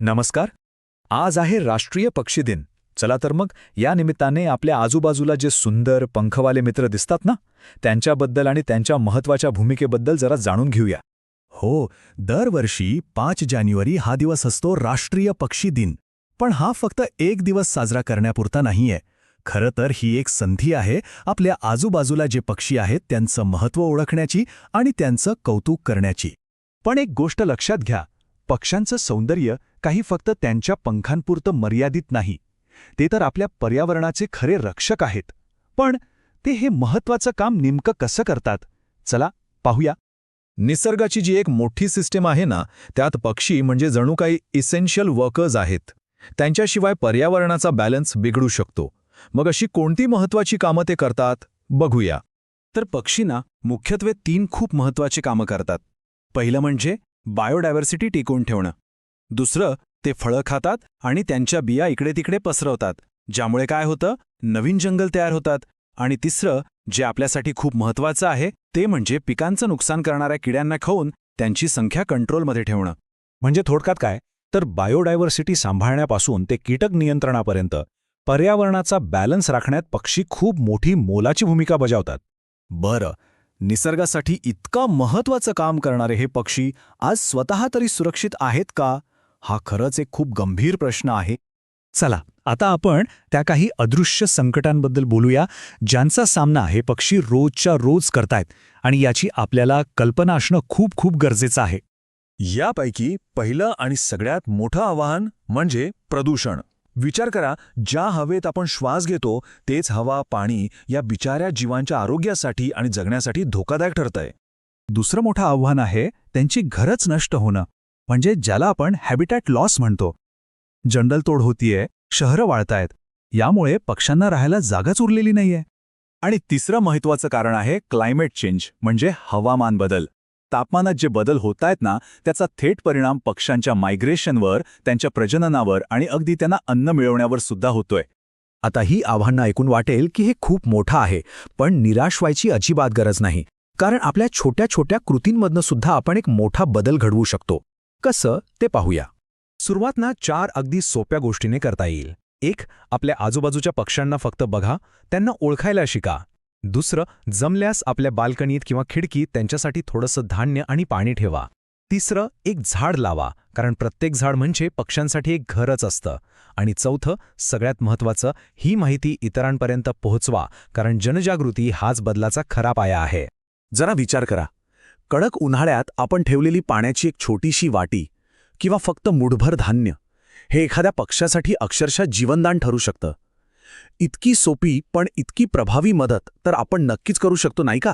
नमस्कार. आज आहे राष्ट्रीय पक्षी दिन. चला तर मग या निमित्ताने आपल्या आजूबाजूला जे सुंदर पंखवाले मित्र दिसतात ना त्यांच्याबद्दल आणि त्यांच्या महत्त्वाच्या भूमिकेबद्दल जरा जाणून घेऊया. हो दरवर्षी पाच जानेवारी हा दिवस असतो राष्ट्रीय पक्षी दिन. पण हा फक्त एक दिवस साजरा करण्यापुरता नाहीये. खरं तर ही एक संधी आहे आपल्या आजूबाजूला जे पक्षी आहेत त्यांचं महत्त्व ओळखण्याची आणि त्यांचं कौतुक करण्याची. पण एक गोष्ट लक्षात घ्या पक्ष्यांचं सौंदर्य काही फक्त त्यांच्या पंखांपुरतं मर्यादित नाही. ते तर आपल्या पर्यावरणाचे खरे रक्षक आहेत. पण ते हे महत्वाचं काम नेमकं कसं करतात? चला पाहूया. निसर्गाची जी एक मोठी सिस्टीम आहे ना त्यात पक्षी म्हणजे जणू काही इसेन्शियल वर्कर्स आहेत. त्यांच्याशिवाय पर्यावरणाचा बॅलन्स बिघडू शकतो. मग अशी कोणती महत्वाची कामं ते करतात? बघूया. तर पक्षीना मुख्यत्वे तीन खूप महत्वाची कामं करतात. पहिलं म्हणजे बायोडायव्हर्सिटी टिकवून ठेवणं. दुसरं ते फळं खातात आणि त्यांच्या बिया इकडे तिकडे पसरवतात ज्यामुळे काय होतं? नवीन जंगल तयार होतात. आणि तिसरं जे आपल्यासाठी खूप महत्वाचं आहे ते म्हणजे पिकांचं नुकसान करणाऱ्या किड्यांना खाऊन त्यांची संख्या कंट्रोलमध्ये ठेवणं. म्हणजे थोडक्यात काय? तर बायोडायव्हर्सिटी सांभाळण्यापासून ते कीटक नियंत्रणापर्यंत पर्यावरणाचा बॅलन्स राखण्यात पक्षी खूप मोठी मोलाची भूमिका बजावतात. बरं निसर्गासाठी इतका महत्त्वाचं काम करणारे हे पक्षी आज स्वतः तरी सुरक्षित आहेत का? हा खरंच एक खूप गंभीर प्रश्न आहे. चला आता आपण त्या काही अदृश्य संकटांबद्दल बोलूया ज्यांचा सामना हे पक्षी रोजच्या रोज करतायत आणि याची आपल्याला कल्पना असणं खूप खूप गरजेचं आहे. यापैकी पहिलं आणि सगळ्यात मोठं आव्हान म्हणजे प्रदूषण. विचार करा ज्या हवेत आपण श्वास घेतो तेच हवा पाणी या बिचाऱ्या जीवांच्या आरोग्यासाठी आणि जगण्यासाठी धोकादायक ठरतंय. दुसरं मोठं आव्हान आहे त्यांची घरच नष्ट होणं म्हणजे ज्याला आपण हॅबिटॅट लॉस म्हणतो. जंगलतोड होतीये शहरं वाळतायत यामुळे पक्ष्यांना राहायला जागाच उरलेली नाहीये. आणि तिसरं महत्वाचं कारण आहे क्लायमेट चेंज म्हणजे हवामान बदल. तापमानात जे बदल होत आहेत ना त्याचा थेट परिणाम पक्ष्यांच्या मायग्रेशनवर त्यांच्या प्रजननावर आणि अगदी त्यांना अन्न मिळवण्यावर सुद्धा होतोय. आता ही आव्हानं ऐकून वाटेल की हे खूप मोठं आहे पण निराश व्हायची अजिबात गरज नाही कारण आपल्या छोट्या छोट्या कृतींमधनं सुद्धा आपण एक मोठा बदल घडवू शकतो. कसं ते पाहूया. सुरुवात ना चार अगदी सोप्या गोष्टीने करता येईल. एक आपल्या आजूबाजूच्या पक्ष्यांना फक्त बघा त्यांना ओळखायला शिका. दुसरं जमल्यास आपल्या बाल्कनीत किंवा खिडकीत त्यांच्यासाठी थोडंसं धान्य आणि पाणी ठेवा. तिसरं एक झाड लावा कारण प्रत्येक झाड म्हणजे पक्ष्यांसाठी एक घरच असतं. आणि चौथं सगळ्यात महत्त्वाचं ही माहिती इतरांपर्यंत पोहोचवा कारण जनजागृती हाच बदलाचा खरा पाया आहे. जरा विचार करा. कडक उन्हाळ्यात आपण ठेवलेली पाण्याची एक छोटीशी वाटी किंवा फक्त मुठभर धान्य हे एखाद्या पक्षासाठी अक्षरशः जीवनदान ठरू शकतं. इतकी सोपी पण इतकी प्रभावी मदत तर आपण नक्कीच करू शकतो नाही का?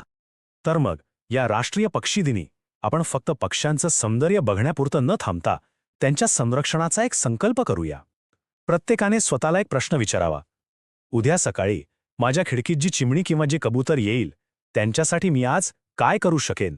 तर मग या राष्ट्रीय पक्षी दिनी आपण फक्त पक्ष्यांचं सौंदर्य बघण्यापुरतं न थांबता त्यांच्या संरक्षणाचा एक संकल्प करूया. प्रत्येकाने स्वतःला एक प्रश्न विचारावा. उद्या सकाळी माझ्या खिडकीत जी चिमणी किंवा जे कबूतर येईल त्यांच्यासाठी मी आज काय करू शकेन?